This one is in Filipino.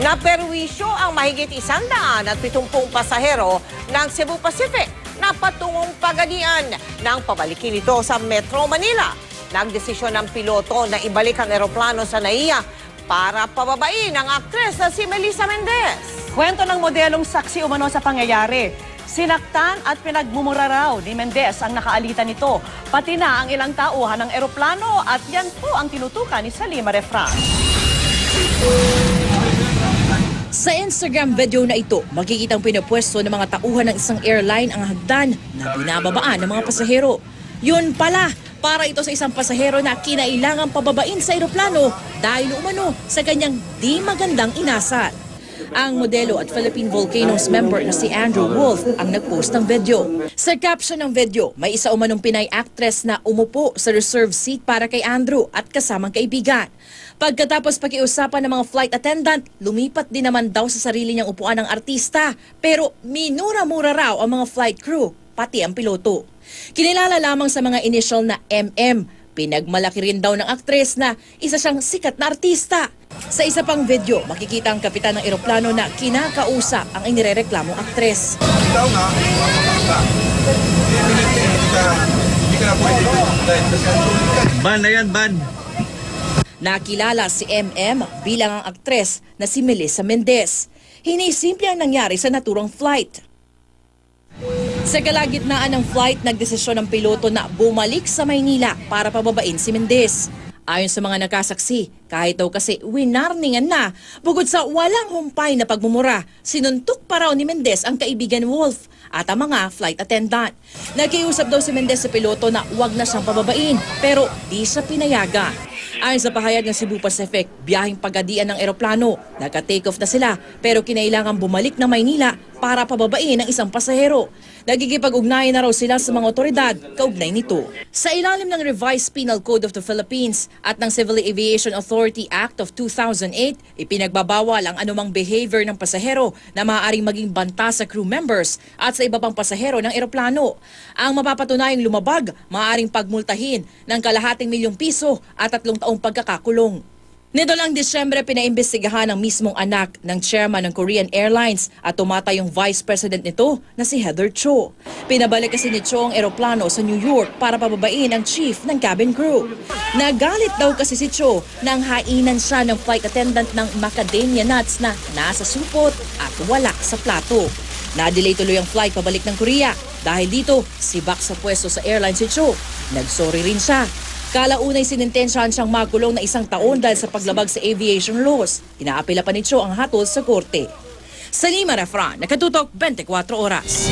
Naperwisyo ang mahigit isandaan at pitumpung pasahero ng Cebu Pacific na patungong pagadian nang pabalikin ito sa Metro Manila. Nagdesisyon ng piloto na ibalik ang eroplano sa NAIA para pababain ang aktres na si Melissa Mendez. Kwento ng modelong saksi umano sa pangyayari. Sinaktan at pinagmumura raw ni Mendez ang nakaalitan nito, pati na ang ilang tauhan ng eroplano at yan po ang tinutukan ni Salima Refran. Sa Instagram video na ito, makikitang pinapwesto ng mga tauhan ng isang airline ang hagdan na binababaan ng mga pasahero. Yun pala, para ito sa isang pasahero na kinailangang pababain sa eroplano dahil umano sa kanyang di magandang inasal. Ang modelo at Philippine Volcanoes member na si Andrew Wolf ang nagpost ng video. Sa caption ng video, may isa umanong Pinay actress na umupo sa reserve seat para kay Andrew at kasamang kaibigan. Pagkatapos pakiusapan ng mga flight attendant, lumipat din naman daw sa sarili niyang upuan ng artista. Pero minura-mura raw ang mga flight crew, pati ang piloto. Kinilala lamang sa mga initial na MM. Pinagmalaki rin daw ng aktres na isa siyang sikat na artista. Sa isa pang video, makikita ang kapitan ng eroplano na kinakausap ang inirereklamong aktres. Ikaw nga. Ban na yan, ban. Nakilala si MM bilang ang aktres na si Melissa Mendez. Hinisimple ang nangyari sa naturang flight. Sa kalagitnaan ng flight, nagdesisyon ng piloto na bumalik sa Maynila para pababain si Mendez. Ayon sa mga nakasaksi, kahit daw kasi winarningan na, bukod sa walang humpay na pagmumura, sinuntok pa raw ni Mendez ang kaibigan Wolf at ang mga flight attendant. Nagkiusap daw si Mendez sa piloto na wag na siyang pababain, pero di siya pinayagan. Ayon sa pahayag ng Cebu Pacific, biyaheng pagadian ng eroplano. Nagka-take off na sila pero kinailangan bumalik na Maynila para pababain ang isang pasahero. Nagkikipag-ugnayan na raw sila sa mga otoridad kaugnay nito. Sa ilalim ng Revised Penal Code of the Philippines at ng Civil Aviation Authority Act of 2008, ipinagbabawal ang anumang behavior ng pasahero na maaaring maging banta sa crew members at sa iba pang pasahero ng eroplano. Ang mapapatunayang lumabag, maaaring pagmultahin ng kalahating milyong piso at tatlong taong pagkakakulong. Nito lang Disyembre, pinaimbestigahan ng mismong anak ng chairman ng Korean Airlines at tumatay yung vice president nito na si Heather Cho. Pinabalik kasi ni Cho ang eroplano sa New York para pababain ang chief ng cabin crew. Nagalit daw kasi si Cho nang hainan siya ng flight attendant ng macadamia nuts na nasa supot at wala sa plato. Na-delay tuloy ang flight pabalik ng Korea. Dahil dito, sibak sa pwesto sa airline si Cho. Nagsorry rin siya. Kalaunay sinintensyahan siyang makulong na isang taon dahil sa paglabag sa aviation laws. Inaapela pa ni Cho ang hatol sa korte. Salima Refran, nakatutok 24 oras.